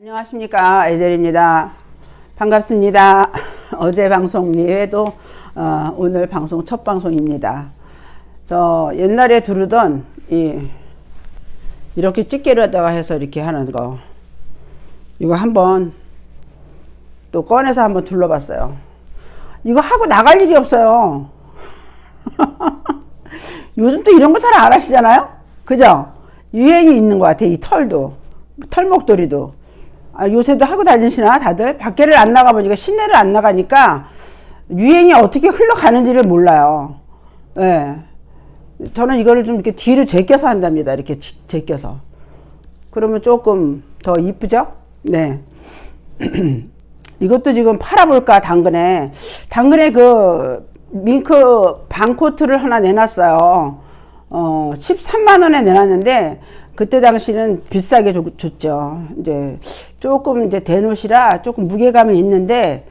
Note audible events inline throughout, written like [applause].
안녕하십니까 에젤입니다. 반갑습니다. [laughs] 어제 방송 외에도 어, 오늘 방송 첫 방송입니다. 저 옛날에 두르던 이 이렇게 집게로다가 해서 이렇게 하는 거 이거 한번 또 꺼내서 한번 둘러봤어요. 이거 하고 나갈 일이 없어요. [laughs] 요즘 또 이런 거 잘 안 하시잖아요? 그죠? 유행이 있는 것 같아, 이 털도. 털목도리도. 아, 요새도 하고 다니시나, 다들? 밖에를 안 나가 보니까, 시내를 안 나가니까, 유행이 어떻게 흘러가는지를 몰라요. 예. 저는 이거를 좀 이렇게 뒤로 제껴서 한답니다. 이렇게 지- 제껴서. 그러면 조금 더 이쁘죠? 네. [clears throat] 이것도 지금 팔아볼까 당근에 당근에 그 밍크 반코트를 하나 내놨어요. 어 13만 원에 내놨는데 그때 당시는 비싸게 줬- 줬죠. 이제 조금 이제 대노시라 조금 무게감이 있는데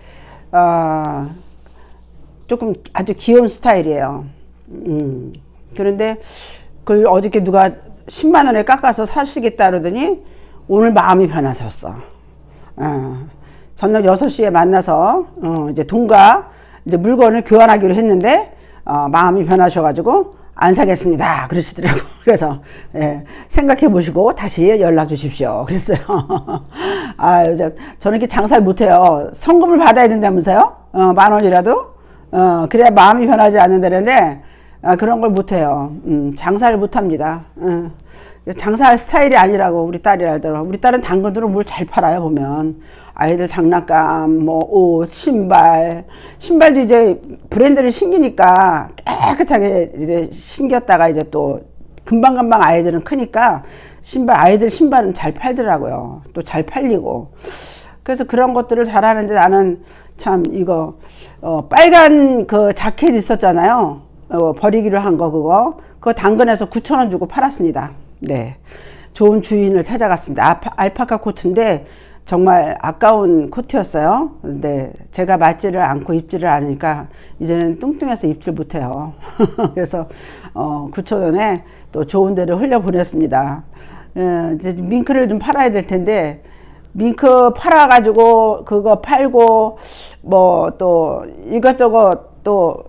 아 조금 아주 귀여운 스타일이에요. 음. 그런데 그걸 어저께 누가 10만 원에 깎아서 사시겠다 그러더니 오늘 마음이 변하셨어. 어, 저녁 6시에 만나서 어, 이제 돈과 이제 물건을 교환하기로 했는데 어, 마음이 변하셔가지고 안 사겠습니다. 그러시더라고. [laughs] 그래서 예, 생각해 보시고 다시 연락 주십시오. 그랬어요. [laughs] 아, 저, 저는 이렇게 장사를 못해요. 성금을 받아야 된다면서요? 어, 만 원이라도? 어, 그래야 마음이 변하지 않는다는데 아, 그런 걸 못해요. 음, 장사를 못합니다. 어. 장사할 스타일이 아니라고 우리 딸이 알더라고. 우리 딸은 당근으로 뭘 잘 팔아요 보면 아이들 장난감, 뭐 옷, 신발, 신발도 이제 브랜드를 신기니까 깨끗하게 이제 신겼다가 이제 또 금방 금방 아이들은 크니까 신발 아이들 신발은 잘 팔더라고요. 또 잘 팔리고 그래서 그런 것들을 잘 하는데 나는 참 이거 어, 빨간 그 자켓 있었잖아요. 어, 버리기로 한 거 그거 그거 당근에서 9천 원 주고 팔았습니다. 네, 좋은 주인을 찾아갔습니다. 알파, 알파 카 코트인데 정말 아까운 코트였어요. 근데 제가 맞지를 않고 입지를 않으니까 이제는 뚱뚱해서 입질 못해요. [laughs] 그래서 어, 9천 원에 또 좋은 데를 흘려 보냈습니다. 예, 이제 밍크를 좀 팔아야 될 텐데 밍크 팔아가지고 그거 팔고 뭐 또 이것저것 또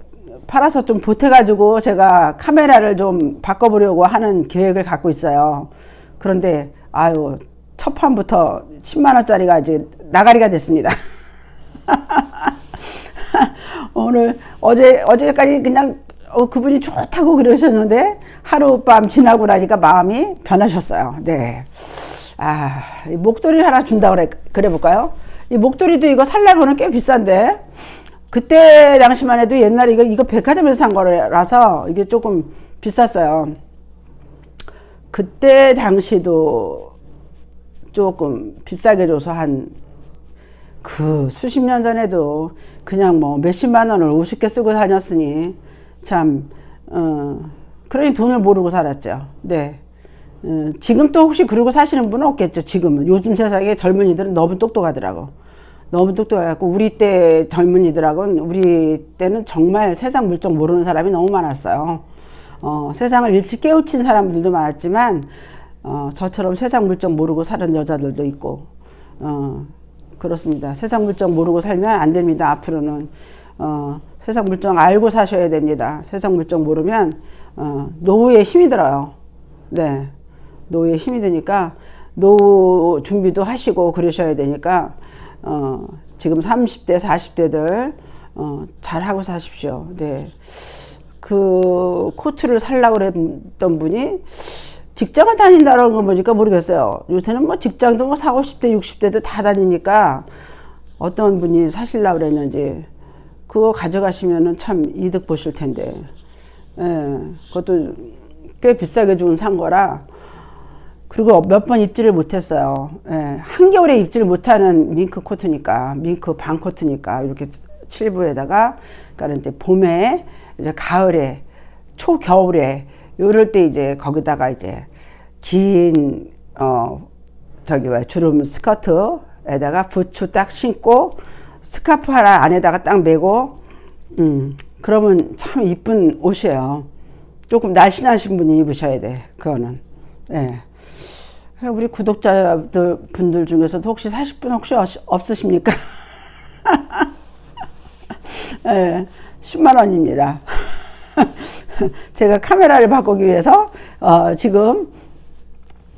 팔아서 좀 보태가지고 제가 카메라를 좀 바꿔보려고 하는 계획을 갖고 있어요. 그런데 아유 첫 판부터 10만 원짜리가 이제 나가리가 됐습니다. [laughs] 오늘 어제 어제까지 그냥 어, 그분이 좋다고 그러셨는데 하룻밤 지나고 나니까 마음이 변하셨어요. 네. 아, 이 목도리 하나 준다 그래 그래 볼까요? 이 목도리도 이거 살려고는 꽤 비싼데 그때 당시만 해도 옛날에 이거 이거 백화점에서 산 거라서 이게 조금 비쌌어요. 그때 당시도 조금 비싸게 줘서 한 그 수십 년 전에도 그냥 뭐 몇십만 원을 우습게 쓰고 다녔으니 참, 어, 그러니 돈을 모르고 살았죠. 네. 어, 지금 또 혹시 그러고 사시는 분은 없겠죠. 지금은. 요즘 세상에 젊은이들은 너무 똑똑하더라고. 너무 똑똑해갖고, 우리 때 젊은이들하고는, 우리 때는 정말 세상 물정 모르는 사람이 너무 많았어요. 어, 세상을 일찍 깨우친 사람들도 많았지만, 어, 저처럼 세상 물정 모르고 사는 여자들도 있고, 어, 그렇습니다. 세상 물정 모르고 살면 안 됩니다. 앞으로는 어, 세상 물정 알고 사셔야 됩니다. 세상 물정 모르면 어, 노후에 힘이 들어요. 네, 노후에 힘이 드니까 노후 준비도 하시고 그러셔야 되니까 어, 지금 30대, 40대들 어, 잘 하고 사십시오. 네, 그 코트를 살라고 그랬던 분이 직장을 다닌다는 거 보니까 모르겠어요. 요새는 뭐 직장도 뭐 40, 50대, 60대도 다 다니니까 어떤 분이 사실라 그랬는지 그거 가져가시면은 참 이득 보실 텐데. 예, 그것도 꽤 비싸게 준산 거라 그리고 몇 번 입지를 못했어요. 예, 한겨울에 입지를 못하는 밍크 코트니까, 밍크 반 코트니까 이렇게 칠부에다가, 그러니까 봄에, 이제 가을에, 초겨울에 요럴 때 이제 거기다가 이제 긴, 어, 저기 왜 주름 스커트에다가 부츠 딱 신고 스카프 하나 안에다가 딱 메고, 음, 그러면 참 이쁜 옷이에요. 조금 날씬하신 분이 입으셔야 돼, 그거는. 예. 우리 구독자들 분들 중에서도 혹시 사실 분 혹시 없- 없으십니까? [laughs] 예, 10만 원입니다. [laughs] 제가 카메라를 바꾸기 위해서 어, 지금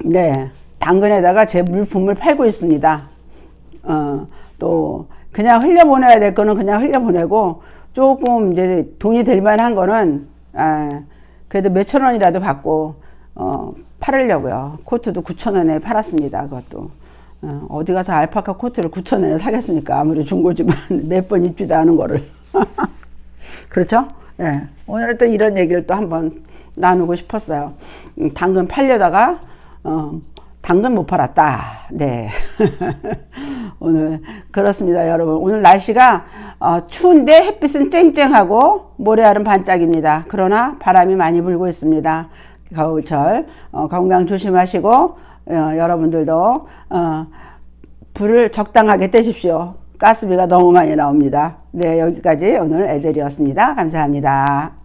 네 당근에다가 제 물품을 팔고 있습니다. 어, 또 그냥 흘려보내야 될 거는 그냥 흘려보내고 조금 이제 돈이 될 만한 거는 아, 그래도 몇천 원이라도 받고 어, 팔으려고요. 코트도 9천 원에 팔았습니다. 그것도 어, 어디 가서 알파카 코트를 9천 원에 사겠습니까? 아무리 중고지만 [laughs] 몇 번 입지도 않은 거를 [laughs] 그렇죠? 예. 오늘 또 이런 얘기를 또 한번 나누고 싶었어요. 음, 당근 팔려다가 어, 당근 못 팔았다. 네. [laughs] 오늘 그렇습니다, 여러분. 오늘 날씨가 어, 추운데 햇빛은 쨍쨍하고 모래알은 반짝입니다. 그러나 바람이 많이 불고 있습니다. 겨울철 어, 건강 조심하시고 어, 여러분들도 어, 불을 적당하게 떼십시오. 가스비가 너무 많이 나옵니다. 네, 여기까지 오늘 에젤이었습니다. 감사합니다.